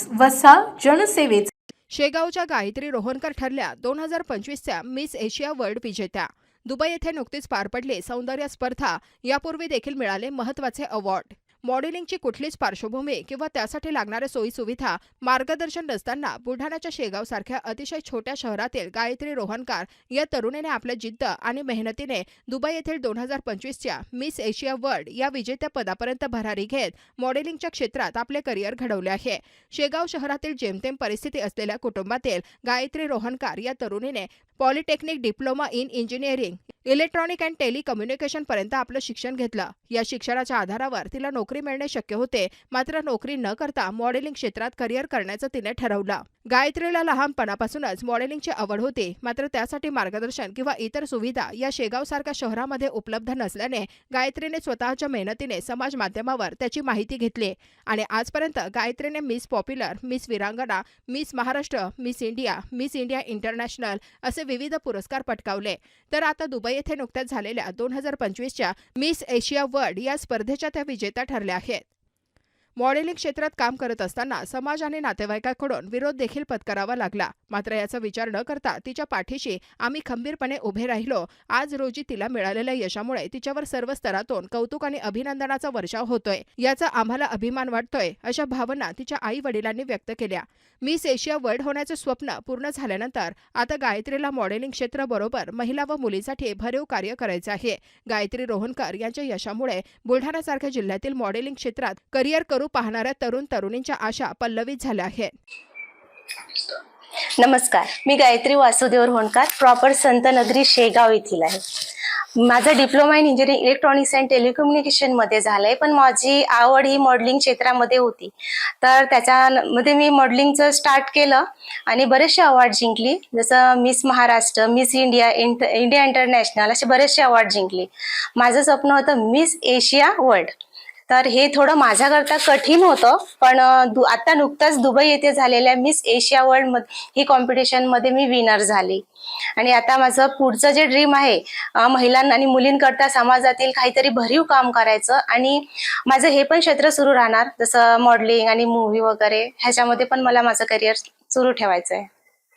News वसा जनसेवेचा शेगावच्या गायत्री रोहनकर ठरल्या दोन हजार पंचवीसच्या मिस एशिया वर्ल्ड विजेत्या. दुबई येथे नुकतीच पार पडली. सौंदर्य स्पर्धा यापूर्वी देखील मिळाले महत्त्वाचे अवॉर्ड. मॉडेलिंगची कुठलीच पार्श्वभूमी किंवा त्यासाठी लागणाऱ्या सोयीसुविधा मार्गदर्शन नसताना बुलढाण्याच्या शेगाव सारख्या अतिशय छोट्या शहरातील गायत्री रोहनकार या तरुणीने आपल्या जिद्द आणि मेहनतीने दुबई येथील दोन हजार पंचवीसच्या मिस एशिया वर्ल्ड या विजेत्या पदापर्यंत भरारी घेत मॉडेलिंगच्या क्षेत्रात आपले करिअर घडवले आहे. शेगाव शहरातील जेमतेम परिस्थिती असलेल्या कुटुंबातील गायत्री रोहनकार या तरुणीने polytechnic diploma in engineering electronic and telecommunication पर्यंत आपलं शिक्षण घेतलं. या शिक्षणाच्या आधारावर तिला नोकरी मिळणे शक्य होते. मात्र नोकरी न करता मॉडेलिंग क्षेत्रात करिअर करण्याचं तिने ठरवलं. गायत्रीला लहानपणापासूनच मॉडेलिंगची आवड होती. मात्र त्यासाठी मार्गदर्शन किंवा इतर सुविधा या शेगावसारख्या शहरामध्ये उपलब्ध नसल्याने गायत्रीने स्वतःच्या मेहनतीने समाज माध्यमावर त्याची माहिती घेतली. आणि आजपर्यंत गायत्रीने miss popular miss Virangana miss Maharashtra miss India miss India international असे विविध पुरस्कार पटकावले. तर आता दुबई येथे नुकत्याच झालेल्या दोन हजार पंचवीसच्या मिस एशिया वर्ल्ड या स्पर्धेच्या त्या विजेत्या ठरल्या आहेत. मॉडेलिंग क्षेत्रात काम करत असताना समाज आणि नातेवाईकांकडून विरोध देखील पत्करावा लागला. मात्र याचा विचार न करता तिच्या पाठीशी आम्ही खंबीरपणे उभे राहिलो. आज रोजी तिला मिळालेल्या यशामुळे तिच्यावर सर्व स्तरातून कौतुक आणि अभिनंदनाचा वर्षाव होतोय. याचा आम्हाला अभिमान वाटतोय अशा भावना तिच्या आई वडिलांनी व्यक्त केल्या. मिस एशिया वर्ल्ड होण्याचं स्वप्न पूर्ण झाल्यानंतर आता गायत्रीला मॉडेलिंग क्षेत्राबरोबर महिला व मुलीसाठी भरीव कार्य करायचं आहे. गायत्री रोहनकर यांच्या यशामुळे बुलढाणासारख्या जिल्ह्यातील मॉडेलिंग क्षेत्रात करिअर करू पाहणाऱ्या तरुण तरुणींच्या आशा पल्लवित झाल्या आहेत. नमस्कार. मी गायत्री वासुदेव होणकार प्रॉपर संतनगरी शेगाव येथील आहे. माझा diploma in engineering electronics and टेलिकम्युनिकेशनमध्ये झालंय पण माझी आवड ही मॉडेलिंग क्षेत्रामध्ये होती. तर त्याच्यामध्ये मी मॉडेलिंगचं स्टार्ट केलं आणि बरेचसे अवॉर्ड जिंकली. जसं miss Maharashtra miss India int India international असे बरेचसे अवॉर्ड जिंकले. माझं स्वप्न होतं मिस एशिया वर्ल्ड तर हे थोडं माझ्याकरता कठीण होतं पण आता नुकताच दुबई येथे झालेल्या मिस एशिया वर्ल्डमध्ये ही कॉम्पिटिशनमध्ये मी विनर झाली. आणि आता माझं पुढचं जे ड्रीम आहे महिलांना आणि मुलींकरता समाजातील काहीतरी भरीव काम करायचं आणि माझं हे पण क्षेत्र सुरू राहणार जसं मॉडेलिंग आणि मूवी वगैरे ह्याच्यामध्ये पण मला माझं करिअर सुरू ठेवायचं आहे